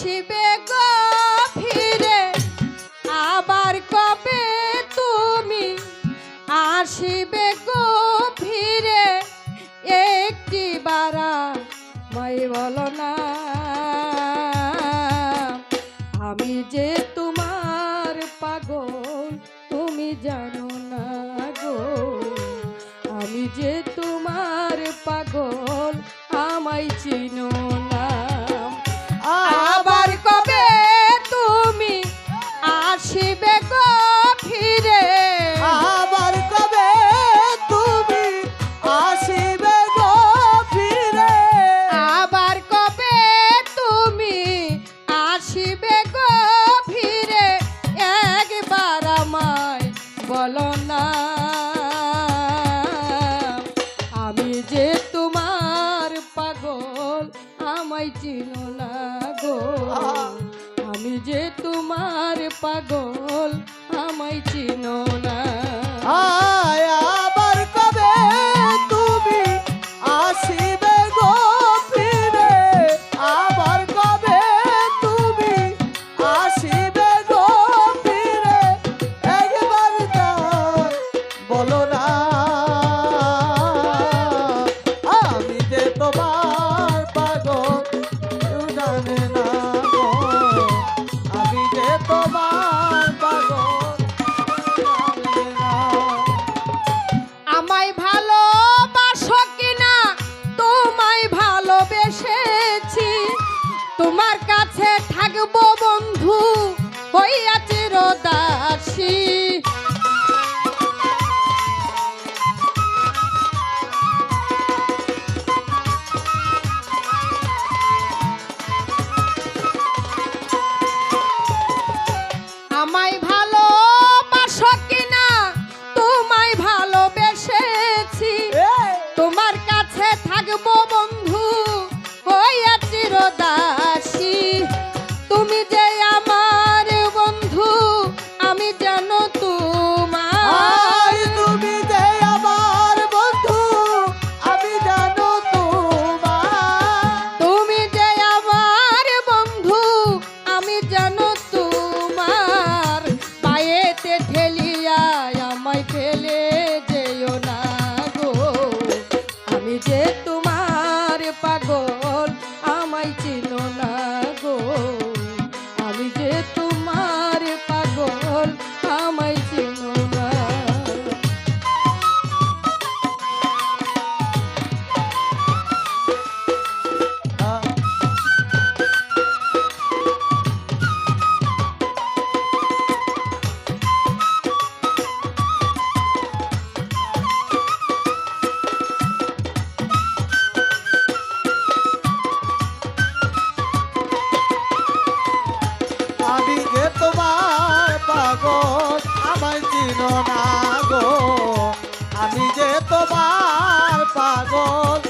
আসিবে গো ফিরে। আবার কবে তুমি আসিবে গো ফিরে? একটি বারা মই বলো না। আমি যে তোমার পাগল, তুমি জানো না গো। আমি যে তোমার পাগল, আমায় চিনো না আমি যে পাগল আমি যে তোমার পাগল আমায় চিনো না না গো আমি যে তোমার পাগল।